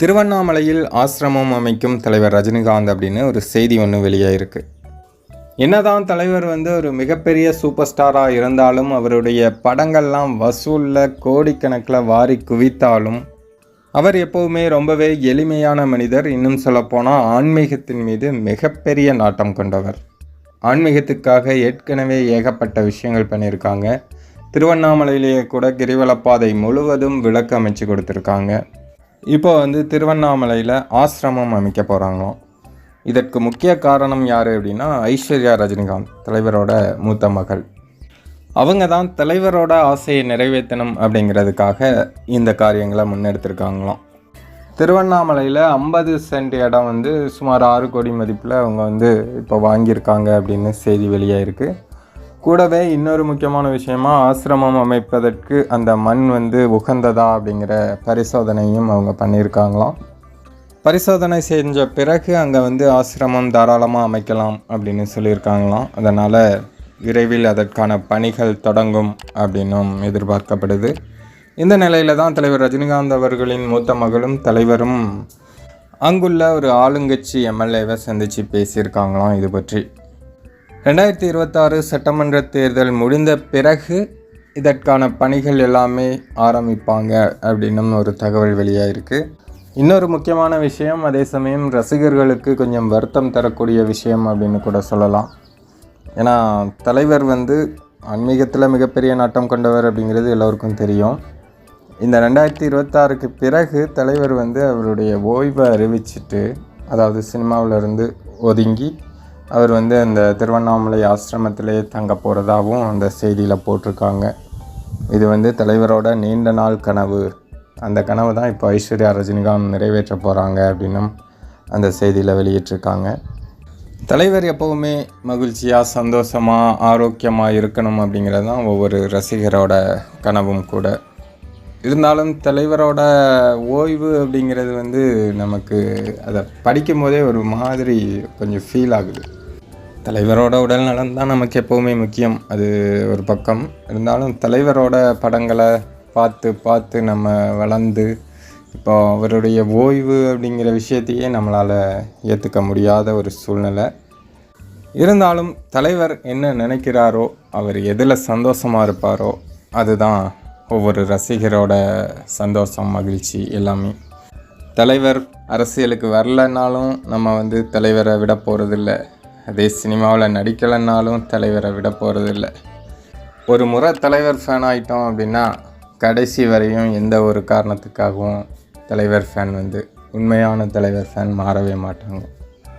திருவண்ணாமலையில் ஆசிரமம் அமைக்கும் தலைவர் ரஜினிகாந்த் அப்படின்னு ஒரு செய்தி ஒன்று வெளியாயிருக்கு. என்னதான் தலைவர் வந்து ஒரு மிகப்பெரிய சூப்பர் ஸ்டாராக இருந்தாலும் அவருடைய படங்கள்லாம் வசூலில் கோடிக்கணக்கில் வாரி குவித்தாலும் அவர் எப்போவுமே ரொம்பவே எளிமையான மனிதர். இன்னும் சொல்லப்போனால் ஆன்மீகத்தின் மீது மிகப்பெரிய நாட்டம் கொண்டவர். ஆன்மீகத்துக்காக ஏற்கனவே ஏகப்பட்ட விஷயங்கள் பண்ணியிருக்காங்க. திருவண்ணாமலையிலேயே கூட கிரிவலப்பாதை முழுவதும் விளக்கு அமைச்சு கொடுத்துருக்காங்க. இப்போ வந்து திருவண்ணாமலையில் ஆசிரமம் அமைக்க போகிறாங்களாம் இதற்கு முக்கிய காரணம் யார் அப்படின்னா ஐஸ்வர்யா ரஜினிகாந்த் தலைவரோட மூத்த மகள். அவங்க தான் தலைவரோட ஆசையை நிறைவேற்றணும் அப்படிங்கிறதுக்காக இந்த காரியங்களை முன்னெடுத்திருக்காங்களாம். திருவண்ணாமலையில் ஐம்பது சென்ட் இடம் வந்து சுமார் ஆறு கோடி மதிப்பில் அவங்க வந்து இப்போ வாங்கியிருக்காங்க அப்படின்னு செய்தி வெளியாயிருக்கு. கூடவே இன்னொரு முக்கியமான விஷயமா ஆசிரமம் அமைப்பதற்கு அந்த மண் வந்து உகந்ததா அப்படிங்கிற பரிசோதனையும் அவங்க பண்ணியிருக்காங்களாம். பரிசோதனை செஞ்ச பிறகு அங்கே வந்து ஆசிரமம் தாராளமாக அமைக்கலாம் அப்படின்னு சொல்லியிருக்காங்களாம். அதனால் விரைவில் அதற்கான பணிகள் தொடங்கும் அப்படின்னும் எதிர்பார்க்கப்படுது. இந்த நிலையில் தான் தலைவர் ரஜினிகாந்த் அவர்களின் மூத்த மகளும் தலைவரும் அங்குள்ள ஒரு ஆளுங்கட்சி எம்எல்ஏவை சந்தித்து பேசியிருக்காங்களாம் இது பற்றி. ரெண்டாயிரத்தி இருபத்தாறு சட்டமன்ற தேர்தல் முடிந்த பிறகு இதற்கான பணிகள் எல்லாமே ஆரம்பிப்பாங்க அப்படின்னும் ஒரு தகவல் வெளியாயிருக்கு. இன்னொரு முக்கியமான விஷயம் அதே சமயம் ரசிகர்களுக்கு கொஞ்சம் வருத்தம் தரக்கூடிய விஷயம் அப்படின்னு கூட சொல்லலாம். ஏன்னா தலைவர் வந்து ஆன்மீகத்தில் மிகப்பெரிய நாட்டம் கொண்டவர் அப்படிங்கிறது எல்லோருக்கும் தெரியும். இந்த ரெண்டாயிரத்தி இருபத்தாறுக்கு பிறகு தலைவர் வந்து அவருடைய ஓய்வை அறிவிச்சிட்டு அதாவது சினிமாவிலேருந்து ஒதுங்கி அவர் வந்து அந்த திருவண்ணாமலை ஆசிரமத்திலே தங்க போகிறதாகவும் அந்த செய்தியில் போட்டிருக்காங்க. இது வந்து தலைவரோட நீண்ட நாள் கனவு. அந்த கனவு தான் இப்போ ஐஸ்வர்யா ரஜினிகாந்த் நிறைவேற்ற போகிறாங்க அப்படின்னும் அந்த செய்தியில் வெளியிட்டிருக்காங்க. தலைவர் எப்போவுமே மகிழ்ச்சியாக சந்தோஷமாக ஆரோக்கியமாக இருக்கணும் அப்படிங்கிறது தான் ஒவ்வொரு ரசிகரோட கனவும் கூட. இருந்தாலும் தலைவரோட ஓய்வு அப்படிங்கிறது வந்து நமக்கு அதை படிக்கும் போதே ஒரு மாதிரி கொஞ்சம் ஃபீல் ஆகுது. தலைவரோட உடல் நலம் தான் நமக்கு எப்போவுமே முக்கியம். அது ஒரு பக்கம். இருந்தாலும் தலைவரோட படங்களை பார்த்து பார்த்து நம்ம வளர்ந்து இப்போ அவருடைய ஓய்வு அப்படிங்கிற விஷயத்தையே நம்மளால் ஏற்றுக்க முடியாத ஒரு சூழ்நிலை. இருந்தாலும் தலைவர் என்ன நினைக்கிறாரோ அவர் எதில் சந்தோஷமாக இருப்பாரோ அதுதான் ஒவ்வொரு ரசிகரோட சந்தோஷம் மகிழ்ச்சி எல்லாமே. தலைவர் அரசியலுக்கு வரலனாலும் நம்ம வந்து தலைவரை விட போகிறதில்ல அதே சினிமாவில் நடிக்கலைன்னாலும் தலைவரை விட போகிறதில்ல ஒரு முறை தலைவர் ஃபேன் ஆகிட்டோம் அப்படின்னா கடைசி வரையும் எந்த ஒரு காரணத்துக்காகவும் தலைவர் ஃபேன் வந்து உண்மையான தலைவர் ஃபேன் மாறவே மாட்டாங்க.